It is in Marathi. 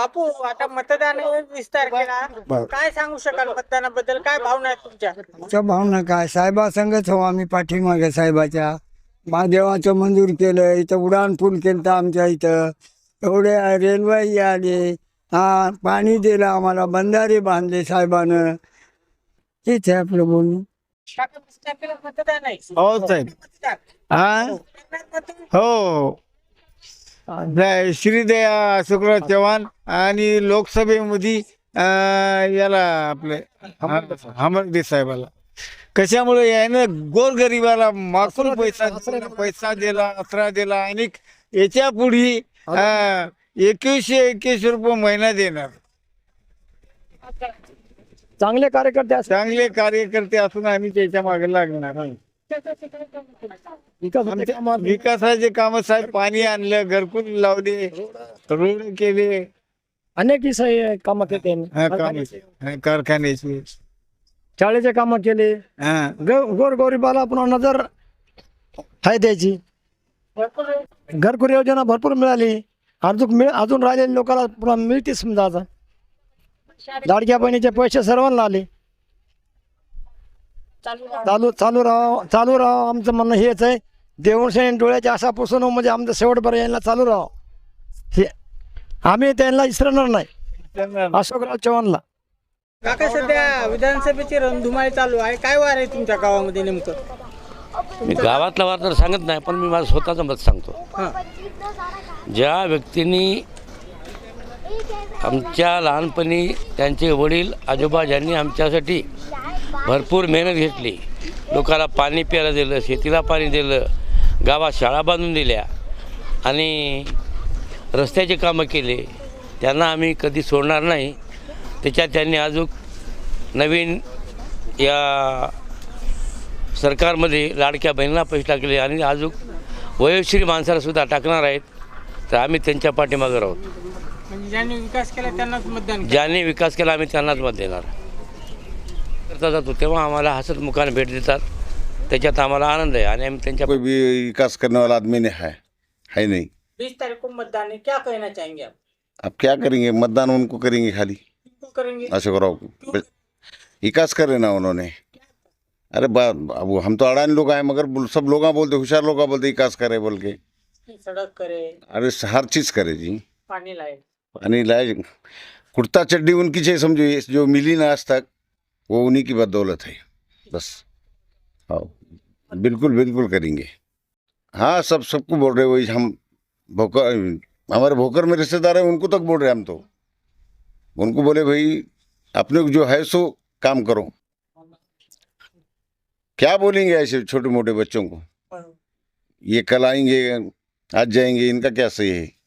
बापू आता मतदान वीस तारखेला. बरं. काय सांगू शकाल मतदानाबद्दल? काय भावना आहेत तुमच्या? आमच्या भावना काय? साहेबासंगच हो आम्ही पाठीमागे साहेबाच्या. महादेवाचं मंजूर केलं इथं उडान पूल केलं तर आमच्या इथं. एवढे रेल्वे आले. हा पाणी दिलं आम्हाला बंधारे बांधले साहेबानं. तेच आहे आपलं बोलणं. काका, वीस तारखेला मतदान आहे. हो साहेब. मतदान. हा? मतदान? हो. जय श्रीदया शुक्र चव्हाण आणि लोकसभेमध्ये याला आपले हमरदे साहेबाला. कशामुळे यानं गोरगरिबाला माकूल पैसा पैसा दिला आसरा दिला आणि याच्यापुढे एकवीसशे एकवीसशे रुपये महिना देणार. चांगले कार्यकर्ते चांगले कार्यकर्ते असून आम्ही त्याच्यामागे लागणार आमच्या विकासाचे काम साहेब पाणी आणलं घरकुल लावले रोड केले. अनेक विषय कामं केले. हा, कामे. हा, कारखान्याचे. शाळेचे कामं केले. हा. गोर गरिबाला पुन्हा नजर आहे द्यायची. घरकुल योजना भरपूर मिळाली. अजून मिळ अजून राहिलेल्या लोकांना पुन्हा मिळते समजा आता. लाडक्या बहिणीचे पैसे सर्वांना आले. चालू चालू राहा चालू राहा. आमचं म्हणणं हेच आहे. देऊळशेन डोळ्याच्या आशा पुसून म्हणजे आमचं शेवटपर्यंत यांना चालू राहा. हे आम्ही त्यांना विसरणार नाही. अशोकराव चव्हाणला. काका सध्या विधानसभेची रणधुमाळी चालू आहे. काय वार आहे तुमच्या गावामध्ये नेमकं? मी गावातला वार तर सांगत नाही पण मी माझं स्वतःचं मत सांगतो. हा. ज्या व्यक्तींनी आमच्या लहानपणी त्यांचे वडील आजोबा ज्यांनी आमच्यासाठी भरपूर मेहनत घेतली. लोकांना पाणी प्यायला दिलं शेतीला पाणी दिलं गावात शाळा बांधून दिल्या आणि रस्त्याचे कामं केले. त्यांना आम्ही कधी सोडणार नाही. त्याच्यात त्यांनी अजून नवीन या सरकारमध्ये लाडक्या बहिणीला पैसे टाकले आणि अजून वयोश्री माणसाला सुद्धा टाकणार आहेत. तर आम्ही त्यांच्या पाठीमागे म्हणजे ज्यांनी विकास केला त्यांनाच मतदान. ज्यांनी विकास केला आम्ही त्यांनाच मत देणार. करता जातो तेव्हा आम्हाला हसत मुखाने भेट देतात. त्याच्यात आम्हाला आनंद आहे आणि आम्ही त्यांच्या कोई भी विकास करने वाला आदमी नहीं है है नहीं. बीस तारीख को मतदान है क्या कहना चाहेंगे आप? अब क्या करेंगे? मतदान उनको करेंगे खाली. क्यों करेंगे? अशोक राव को विकास करे ना उन्होंने. अरे बा अब हम तो अड़ानी लोग आए मगर बोल- सब लोग बोलते होशियार लोग बोलते विकास करे बोल के. सड़क करे. अरे हर चीज़ करे जी. पानी लाए. पानी लाए कुर्ता चड्डी उनकी चाहिए समझो ये जो मिली ना आज तक. वो उन्हीं की बदौलत है। बस। हाँ बिल्कुल बिल्कुल करेंगे। हाँ सब, सबको बोल रहे वही हम भोकर, हमारे भोकर में रिश्तेदार हैं, उनको तक बोल रहे हम तो। उनको बोले, भाई, अपने जो है सो काम करो। क्या बोलेंगे ऐसे छोटे मोटे बच्चों को? ये कल आएँगे, आज जाएँगे, इनका क्या सही है?